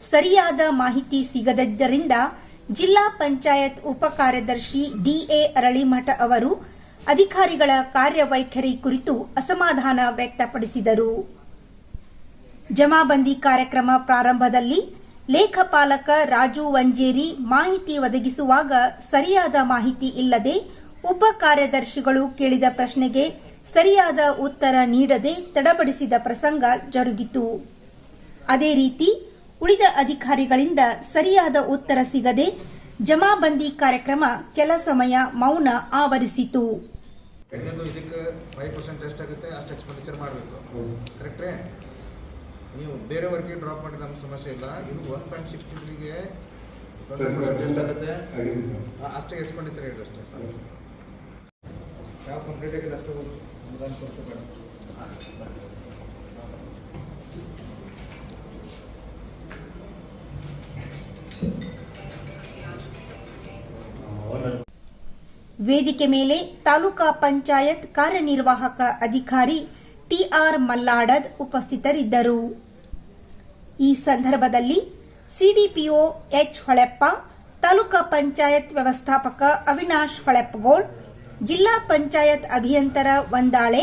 ಸರಿಯಾದ ಮಾಹಿತಿ ಸಿಗದಿದ್ದರಿಂದ ಜಿಲ್ಲಾ ಪಂಚಾಯತ್ ಉಪ ಕಾರ್ಯದರ್ಶಿ ಡಿಎ ಅರಳಿಮಠ ಅವರು ಅಧಿಕಾರಿಗಳ ಕಾರ್ಯವೈಖರಿ ಕುರಿತು ಅಸಮಾಧಾನ ವ್ಯಕ್ತಪಡಿಸಿದರು. ಜಮಾಬಂದಿ ಕಾರ್ಯಕ್ರಮ ಪ್ರಾರಂಭದಲ್ಲಿ ಲೇಖಪಾಲಕ ರಾಜು ವಂಜೇರಿ ಮಾಹಿತಿ ಒದಗಿಸುವಾಗ ಸರಿಯಾದ ಮಾಹಿತಿ ಇಲ್ಲದೆ ಉಪ ಕಾರ್ಯದರ್ಶಿಗಳು ಕೇಳಿದ ಪ್ರಶ್ನೆಗೆ ಸರಿಯಾದ ಉತ್ತರ ನೀಡದೆ ತಡಬಡಿಸಿದ ಪ್ರಸಂಗ ಜರುಗಿತು. ಅದೇ ರೀತಿ ಉಳಿದ ಅಧಿಕಾರಿಗಳಿಂದ ಸರಿಯಾದ ಉತ್ತರ ಸಿಗದೆ ಜಮಾಬಂದಿ ಕಾರ್ಯಕ್ರಮ ಕೆಲ ಸಮಯ ಮೌನ ಆವರಿಸಿತು. ಇದಕ್ಕೆ ಫೈವ್ ಪರ್ಸೆಂಟ್ ಎಷ್ಟಾಗುತ್ತೆ ಅಷ್ಟು ಎಕ್ಸ್ಪೆಂಡಿಚರ್ ಮಾಡಬೇಕು. ಕರೆಕ್ಟ್ರೇ ನೀವು ಬೇರೆವರೆಗೆ ಡ್ರಾಪ್ ಮಾಡಿದ ನಮ್ಗೆ ಸಮಸ್ಯೆ ಇಲ್ಲ. ಇದು ಒನ್ ಪಾಯಿಂಟ್ ಸಿಕ್ಸ್ಟಿ ತ್ರೀಗೆ ಅಷ್ಟೇ ಎಕ್ಸ್ಪೆಂಡಿಚರ್ ಅಷ್ಟೇ ಯಾವ ಕಂಪ್ಲೀಟ್ ಆಗಿದೆ ಅಷ್ಟು ಅನುದಾನ ವೇದಿಕೆ ಮೇಲೆ ತಾಲೂಕಾ ಪಂಚಾಯತ್ ಕಾರ್ಯನಿರ್ವಾಹಕ ಅಧಿಕಾರಿ ಟಿಆರ್ ಮಲ್ಲಾಡದ್ ಉಪಸ್ಥಿತರಿದ್ದರು. ಈ ಸಂದರ್ಭದಲ್ಲಿ ಸಿಡಿಪಿಒ ಎಚ್. ಹೊಳೆಪ್ಪ, ತಾಲೂಕಾ ಪಂಚಾಯತ್ ವ್ಯವಸ್ಥಾಪಕ ಅವಿನಾಶ್ ಹೊಳೆಪ್ಪಗೋಳ್, ಜಿಲ್ಲಾ ಪಂಚಾಯತ್ ಅಭಿಯಂತರ ವಂದಾಳೆ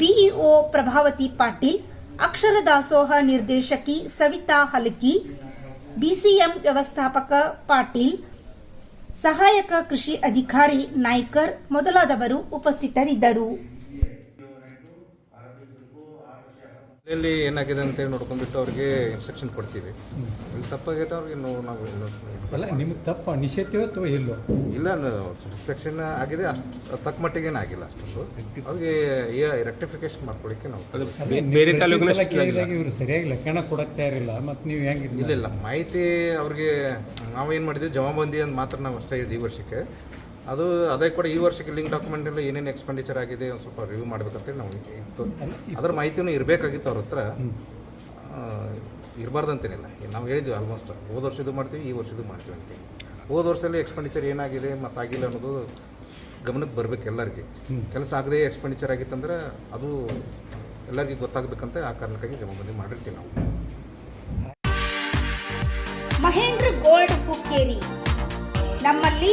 ಬಿಇಒ ಪ್ರಭಾವತಿ ಪಾಟೀಲ್, ಅಕ್ಷರ ದಾಸೋಹ ನಿರ್ದೇಶಕಿ ಸವಿತಾ ಹಲಕಿ ಬಿಸಿಎಂ ವ್ಯವಸ್ಥಾಪಕ ಪಾಟೀಲ್ ಸಹಾಯಕ ಕೃಷಿ ಅಧಿಕಾರಿ ನಾಯ್ಕರ್ ಮೊದಲಾದವರು ಉಪಸ್ಥಿತರಿದ್ದರು. ಇಲ್ಲಿ ಏನಾಗಿದೆ ಅಂತೇಳಿ ನೋಡ್ಕೊಂಡ್ಬಿಟ್ಟು ಅವ್ರಿಗೆ ಇನ್ಸ್ಟ್ರಕ್ಷನ್ ಕೊಡ್ತೀವಿ. ಇಲ್ಲಿ ತಪ್ಪಾಗೈತೆ ಅವ್ರಿಗೆ ನಾವು ನಾವು ಅಲ್ಲ ನಿಮ್ಗೆ ತಪ್ಪ ನಿಷೇಧ ಅಥವಾ ಇಲ್ಲೋ ಇಲ್ಲ ಸ್ಯಾಟಿಸ್ಫ್ಯಾಕ್ಷನ್ ಆಗಿದೆ ಅಷ್ಟು ತಕ್ಕ ಮಟ್ಟಿಗೆ ಏನಾಗಿಲ್ಲ ಅಷ್ಟೊಂದು. ಅವ್ರಿಗೆ ರೆಕ್ಟಿಫಿಕೇಶನ್ ಮಾಡ್ಕೊಳ್ಳಿಕ್ಕೆ ನಾವು ಬೇರೆ ತಾಲೂಕಿನ ಇವರು ಸರಿಯಾಗಿ ಲೆಕ್ಕಣ ಕೊಡಕ್ಕೆ ತಯಾರಿಲ್ಲ ಮತ್ತು ನೀವು ಹೆಂಗೆ ಇಲ್ಲ ಇಲ್ಲ ಮಾಹಿತಿ ಅವ್ರಿಗೆ ನಾವೇನು ಮಾಡಿದ್ವಿ ಜಮಾಬಂದಿ ಅಂತ ಮಾತ್ರ ನಾವು ಅಷ್ಟೇ ಹೇಳಿದ್ವಿ ಈ ವರ್ಷಕ್ಕೆ. ಅದು ಅದೇ ಕೂಡ ಈ ವರ್ಷಕ್ಕೆ ಲಿಂಕ್ ಡಾಕ್ಯುಮೆಂಟ್ ಎಲ್ಲ ಏನೇನು ಎಕ್ಸ್ಪೆಂಡಿಚರ್ ಆಗಿದೆ ಒಂದು ಸ್ವಲ್ಪ ರಿವ್ಯೂ ಮಾಡ್ಬೇಕಂತೇಳಿ ನಾವು ಇತ್ತು ಅದ್ರ ಮಾಹಿತಿನೂ ಇರಬೇಕಾಗಿತ್ತು ಅವ್ರ ಹತ್ರ. ಇರಬಾರ್ದಂತೇನಿಲ್ಲ. ನಾವು ಹೇಳಿದ್ವಿ ಆಲ್ಮೋಸ್ಟ್ ಹೋದ ವರ್ಷ ಇದು ಮಾಡ್ತೀವಿ ಈ ವರ್ಷ ಇದು ಮಾಡ್ತೀವಿ ಅಂತೇಳಿ ಹೋದ ವರ್ಷದಲ್ಲಿ ಎಕ್ಸ್ಪೆಂಡಿಚರ್ ಏನಾಗಿದೆ ಮತ್ತು ಆಗಿಲ್ಲ ಅನ್ನೋದು ಗಮನಕ್ಕೆ ಬರಬೇಕು ಎಲ್ಲರಿಗೆ. ಕೆಲಸ ಆಗದೆ ಎಕ್ಸ್ಪೆಂಡಿಚರ್ ಆಗಿತ್ತಂದ್ರೆ ಅದು ಎಲ್ಲರಿಗೂ ಗೊತ್ತಾಗಬೇಕಂತ ಆ ಕಾರಣಕ್ಕಾಗಿ ಜಮಾಬಂದಿ ಮಾಡಿರ್ತೀವಿ ನಾವು. ಮಹೇಂದ್ರ ಗೋಲ್ಡ್ ಹುಕ್ಕೇರಿ. ನಮ್ಮಲ್ಲಿ